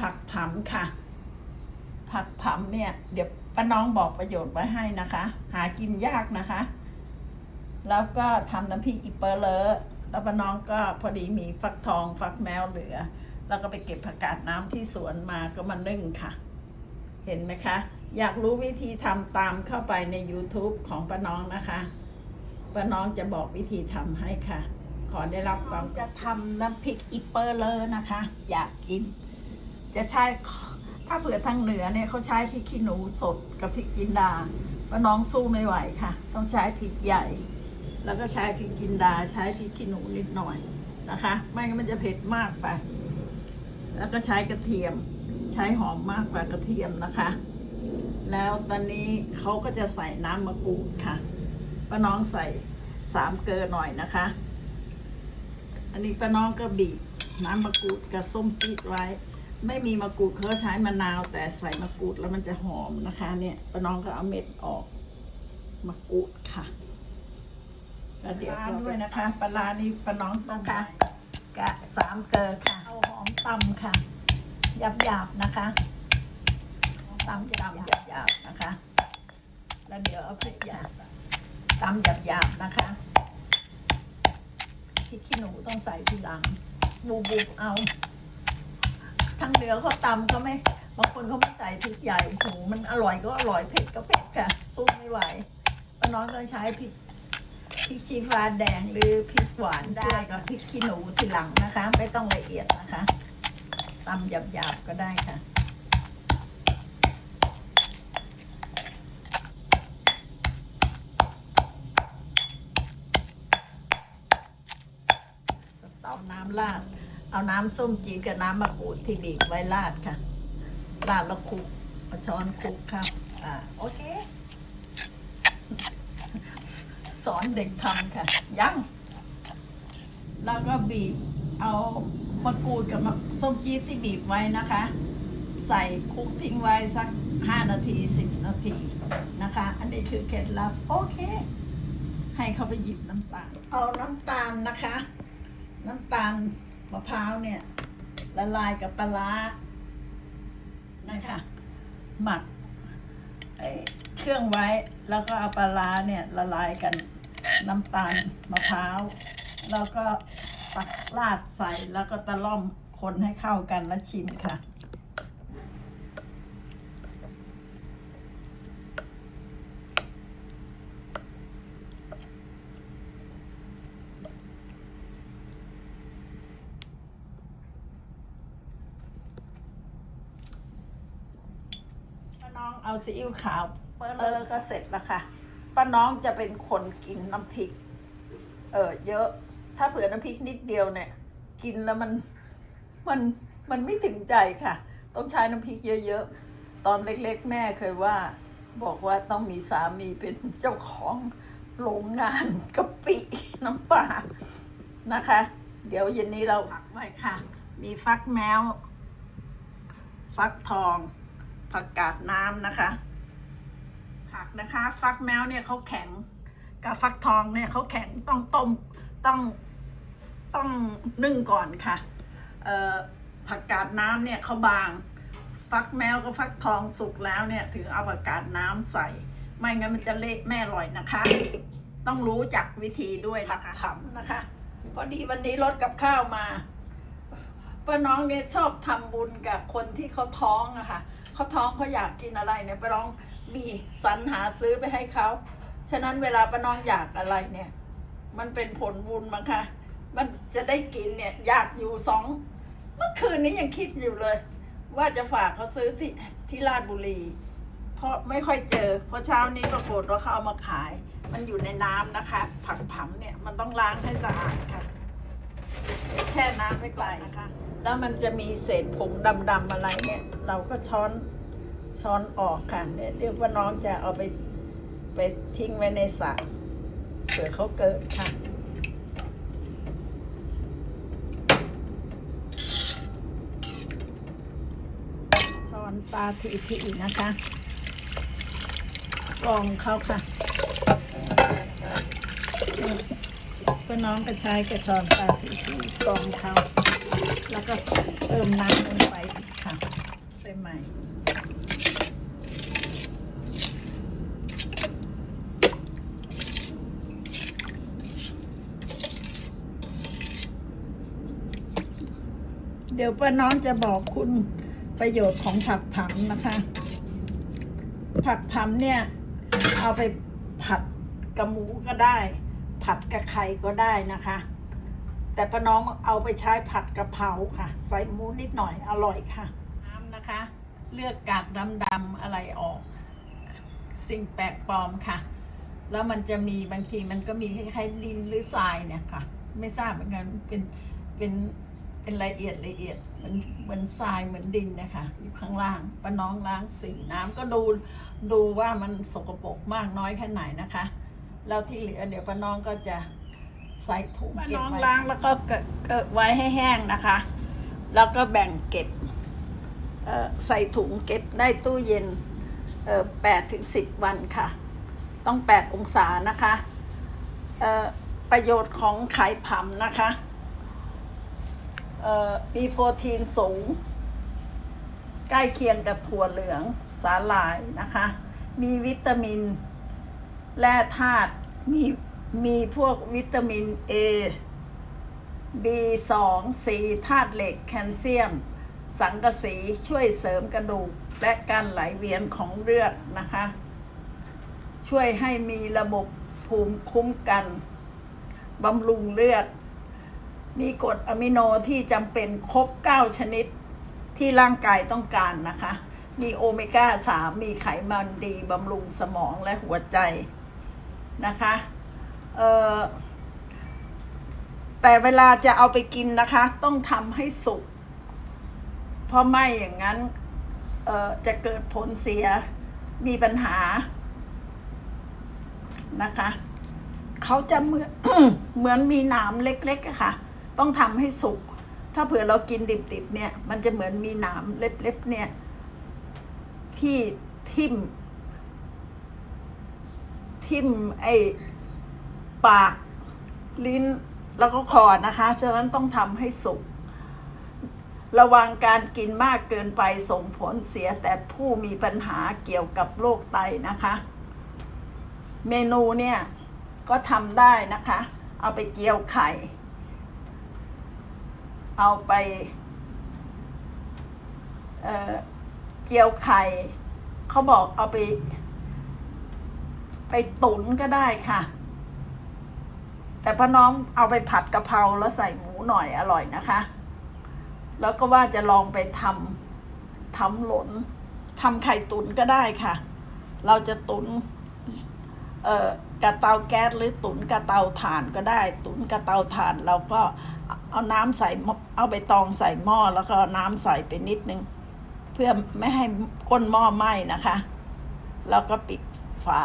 ผักผำค่ะ ผักผำเนี่ย เดี๋ยวป้าน้องบอกประโยชน์ไว้ให้นะคะ หากินยากนะคะ แล้วก็ทำน้ำพริกอีเปอร์เลอแล้วป้าน้องก็พอดีมีฟักทองฟักแมวเหลือ แล้วก็ไปเก็บผักกาดน้ำที่สวนมาก็มานึ่งค่ะ เห็นไหมคะ อยากรู้วิธีทำตามเข้าไปใน YouTube ของป้าน้องนะคะป้าน้องจะบอกวิธีทำให้ค่ะ ขอได้รับความจะทำน้ำพริกอีเปอร์เลอนะคะ อยากกิน จะใช้ถ้าเผื่อทางเหนือเนี่ยเขาใช้พริกขี้หนูสดกับพริกจินดาป้าะน้องสู้ไม่ไหวค่ะ ต้องใช้พริกใหญ่ แล้วก็ใช้พริกจินดาใช้พริกขี้หนูนิดหน่อยนะคะ ไม่งั้นมันจะเผ็ดมากไป แล้วก็ใช้กระเทียมใช้หอมมากกว่ากระเทียมนะคะ แล้วตอนนี้เขาก็จะใส่น้ำมะกรูดค่ะป้าน้องใส่สามเกลือหน่อยนะคะ อันนี้ป้าน้องก็บีบน้ำมะกรูดกับส้มจี๊ดไว้ ไม่มีมะกรูดเขาใช้มะนาว แต่ใส่มะกรูดแล้วมันจะหอมนะคะ เนี่ยป้าน้องก็เอาเม็ดออกมะกรูดค่ะแล้วเดี๋ยวก็ด้วยนะคะปลาร้านี่ป้าน้องนะคะกะสามเกลือค่ะเอาหอมตำค่ะหยาบๆนะคะตำหยาบๆหยาบๆนะคะ แล้วเดี๋ยวเอาพริกหยาบตำหยาบๆนะคะพริกขี้หนูต้องใส่ทีหลังบูบูเอา ทางเหนือเขาตำเขาไม่บางคนเขาไม่ใส่พริกใหญ่โหมันอร่อยก็อร่อยเผ็ดก็เผ็ดค่ะ สู้ไม่ไหวป้าน้องต้องใช้พริกพริกชี้ฟ้าแดงหรือพริกหวานได้กับพริกขี้หนูทีหลังนะคะ ไม่ต้องละเอียดนะคะตำหยาบๆก็ได้ค่ะเอาน้ำราด เอาน้ำส้มจีดกับน้ำมะกรูดที่บีบไว้ราดค่ะ ราดแล้วคลุกเอาช้อนคลุกครับ อ่า โอเค สอนเด็กทำค่ะ ยัง แล้วก็บีบ เอามะกรูดกับมะส้มจีดที่บีบไว้นะคะ ใส่คลุกทิ้งไว้สักห้านาทีสิบนาทีนะคะ อันนี้คือเคล็ดลับ โอเค ให้เขาไปหยิบน้ำตาล เอาน้ำตาลนะคะ น้ำตาล มะพร้าวเนี่ย ละลายกับปลานะคะ หมักเครื่องไว้แล้วก็เอาปลาร้าเนี่ยละลายกันน้ำตาลมะพร้าว แล้วก็ตักราดใส่แล้วก็ตะล่อมคนให้เข้ากันแล้วชิมค่ะ ป้าน้องเอา ซีอิ๊วขาวเปอร์เลอร์ก็เสร็จแล้วค่ะป้าน้องจะเป็นคนกินน้ำพริก เออเยอะ ถ้าเผื่อน้ำพริกนิดเดียวเนี่ย กินแล้วมันมันมันไม่ถึงใจค่ะ ต้องใช้น้ำพริกเยอะๆ ตอนเล็กๆ แม่เคยว่า บอกว่าต้องมีสามีเป็นเจ้าของโรงงานกะปิน้ำปลานะคะ เดี๋ยวเย็นนี้เราผักไว้ค่ะ มีฟักแมว ฟักทอง ผักกาดน้ำนะคะ ผักนะคะ ฟักแมวเนี่ยเขาแข็งกับฟักทองเนี่ยเขาแข็งต้องต้มต้องต้องนึ่งก่อนค่ะเอ่อผักกาดน้ำเนี่ยเขาบาง ฟักแมวกับฟักทองสุกแล้วเนี่ยถึงเอาผักกาดน้ำใส่ ไม่งั้นมันจะเละแม่อร่อยนะคะ ต้องรู้จักวิธีด้วยนะคะทำนะคะ พอดีวันนี้รถกับข้าวมาป้าน้องเนี่ยชอบทำบุญกับคนที่เขาท้องอะค่ะ เขาท้องเขาอยากกินอะไรเนี่ยป้าน้องมีสรรหาซื้อไปให้เขา ฉะนั้นเวลาป้าน้องอยากอะไรเนี่ย มันเป็นผลบุญมั้งคะมันจะได้กินเนี่ยอยากอยู่สองเมื่อคืนนี้ยังคิดอยู่เลย ว่าจะฝากเขาซื้อที่ที่ราชบุรี เพราะไม่ค่อยเจอเพราะเช้านี้ปรากฏว่าเขาเอามาขาย มันอยู่ในน้ำนะคะ ผักผำเนี่ยมันต้องล้างให้สะอาดค่ะแช่น้ำไว้ก่อนนะคะ แล้วมันจะมีเศษผงดำๆอะไรเนี่ย เราก็ช้อนช้อนออกค่ะเนี่ยเดี๋ยวว่าน้องจะเอาไปไปทิ้งไว้ในสระเผื่อเขาเกิดค่ะช้อนปลาทีทีนะคะกองเขาค่ะก็น้องก็ใช้กระชอนปลาทีทีกองเขา แล้วก็เติมน้ำลงไปค่ะไปใหม่เดี๋ยวป้าน้องจะบอกคุณประโยชน์ของผักผังนะคะ ผักผังเนี่ย เอาไปผัดกับหมูก็ได้ ผัดกับไข่ก็ได้นะคะ แต่ป้าน้องเอาไปใช้ผัดกะเพราค่ะ ใส่หมูนิดหน่อยอร่อยค่ะ น้ำนะคะ เลือกกากดำๆอะไรออก สิ่งแปลกปลอมค่ะ แล้วมันจะมีบางทีมันก็มีคล้ายๆดินหรือทรายเนี่ยค่ะ ไม่ทราบเหมือนกันเป็นเป็นเป็นละเอียดละเอียดเหมือนเหมือนทรายเหมือนดินนะคะอยู่ข้างล่างป้าน้องล้างสีน้ำก็ดูดูว่ามันสกปรกมากน้อยแค่ไหนนะคะ แล้วที่เหลือเดี๋ยวป้าน้องก็จะ ใส่ถุงป้าน้องล้างแล้วก็เกิดเกิดไว้ให้แห้งนะคะ แล้วก็แบ่งเก็บเอ่อใส่ถุงเก็บได้ตู้เย็นแปดถึงสิบวันค่ะ ต้องแปดองศานะคะเอ่อประโยชน์ของไข่ผำนะคะเอ่อมีโปรตีนสูง ใกล้เคียงกับถั่วเหลืองสาหร่ายนะคะ มีวิตามิน แร่ธาตุมี มีพวกวิตามิน A B2 C ธาตุเหล็กแคลเซียม สังกะสีช่วยเสริมกระดูก และการไหลเวียนของเลือดนะคะ ช่วยให้มีระบบภูมิคุ้มกันบำรุงเลือด มีกรดอะมิโนที่จำเป็นครบ 9 ชนิดที่ร่างกายต้องการนะคะ มีโอเมก้า 3 มีไขมันดีบำรุงสมองและหัวใจนะคะ เออแต่เวลาจะเอาไปกินนะคะ ต้องทำให้สุก เพราะไม่อย่างนั้นเออจะเกิดผลเสียมีปัญหานะคะ เขาจะเหมือนเหมือนมีหนามเล็กๆค่ะ ต้องทำให้สุก ถ้าเผื่อเรากินดิบๆเนี่ย มันจะเหมือนมีหนามเล็บๆเนี่ย ที่ทิ่มทิ่มไอ ปากลิ้นแล้วก็คอนะคะ ฉะนั้นต้องทำให้สุก ระวังการกินมากเกินไปส่งผลเสียแต่ผู้มีปัญหาเกี่ยวกับโรคไตนะคะ เมนูเนี่ยก็ทำได้นะคะ เอาไปเจียวไข่ เอาไปเออเจียวไข่ เขาบอกเอาไป ไปตุ๋นก็ได้ค่ะ แต่พ่อน้องเอาไปผัดกะเพราแล้วใส่หมูหน่อยอร่อยนะคะ แล้วก็ว่าจะลองไปทำทำหลนทำไข่ตุ๋นก็ได้ค่ะ เราจะตุ๋นเอ่อกระเตาแก๊สหรือตุ๋นกระเตาถ่านก็ได้ ตุ๋นกระเตาถ่านเราก็เอาน้ำใส่เอาใบตองใส่หม้อแล้วก็น้ำใส่ไปนิดนึง เพื่อไม่ให้ก้นหม้อไหม้นะคะ แล้วก็ปิดฝา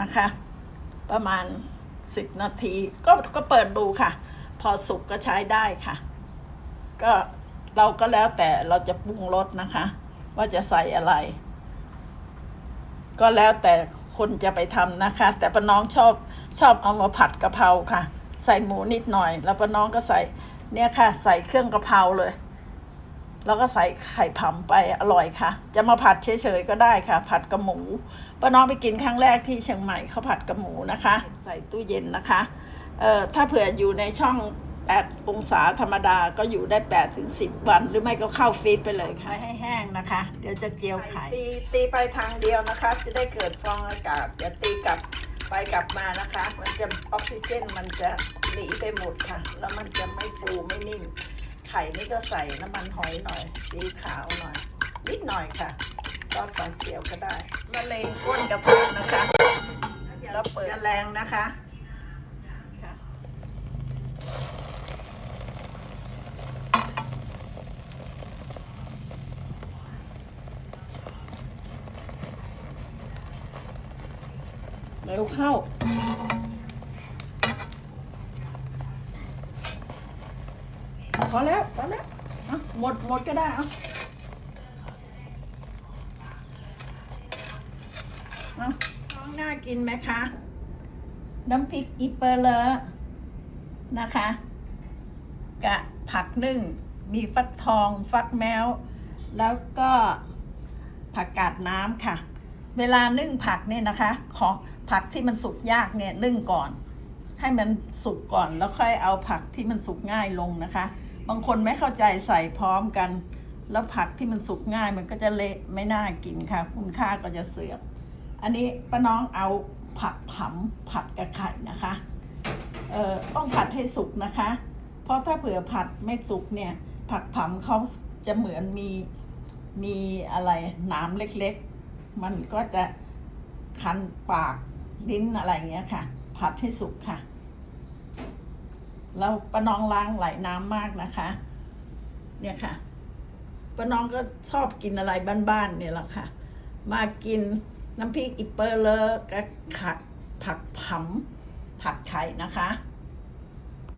นะคะ ประมาณ สิบนาที ก็ก็เปิดดูค่ะ พอสุกก็ใช้ได้ค่ะ ก็เราก็แล้วแต่เราจะปรุงรสนะคะ ว่าจะใส่อะไร ก็แล้วแต่คนจะไปทำนะคะ แต่ป้าน้องชอบชอบเอามาผัดกะเพราค่ะ ใส่หมูนิดหน่อย แล้วป้าน้องก็ใส่เนี่ยค่ะ ใส่เครื่องกะเพราเลย แล้วก็ใส่ไข่ผำไปอร่อยค่ะ จะมาผัดเฉยๆก็ได้ค่ะ ผัดกับหมูป้าน้องไปกินครั้งแรกที่เชียงใหม่เขาผัดกับหมูนะคะ ใส่ตู้เย็นนะคะเอ่อถ้าเผื่ออยู่ในช่อง8องศาธรรมดาก็อยู่ได้8ถึง10 วัน หรือไม่ก็เข้าฟรีซไปเลยค่ะให้แห้งนะคะ เดี๋ยวจะเจียวไข่ตีตีไปทางเดียวนะคะ จะได้เกิดฟองอากาศอย่าตีกลับไปกลับมานะคะ มันจะออกซิเจนมันจะหนีไปหมดค่ะ แล้วมันจะไม่ฟูไม่นิ่ม ไข่นี่ก็ใส่น้ำมันหอยหน่อย สีขาวหน่อย นิดหน่อยค่ะซอสปลาเขียวก็ได้มะเร็งก้นกระเพาะนะคะแล้วเปิดแรงนะคะค่ะเร็วเข้า พอแล้วพอแล้วหมดหมดก็ได้เอาน้องน่ากินไหมคะ น้ำพริกอีเปอร์เลอนะคะ กะผักนึ่ง มีฟักทองฟักแมว แล้วก็ผักกาดน้ำค่ะ เวลานึ่งผักเนี่ยนะคะ ขอผักที่มันสุกยากเนี่ยนึ่งก่อน ให้มันสุกก่อนแล้วค่อยเอาผักที่มันสุกง่ายลงนะคะ บางคนไม่เข้าใจใส่พร้อมกัน แล้วผักที่มันสุกง่ายมันก็จะเละไม่น่ากินค่ะ คุณค่าก็จะเสื่อมอันนี้ป้าน้องเอาผักผำผัดกับไข่นะคะเอ่อต้องผัดให้สุกนะคะ เพราะถ้าเผื่อผัดไม่สุกเนี่ย ผักผำเขาจะเหมือนมีมีอะไรหน้ำเล็กๆ มันก็จะคันปากลิ้นอะไรเงี้ยค่ะ ผัดให้สุกค่ะ แล้วป้าน้องล้างหลายน้ำมากนะคะ เนี่ยค่ะป้าน้องก็ชอบกินอะไรบ้านๆเนี่ยแหละค่ะ มากินน้ำพริกอิปเปอร์เลอร์กับขัดผักผำผัดไข่นะคะ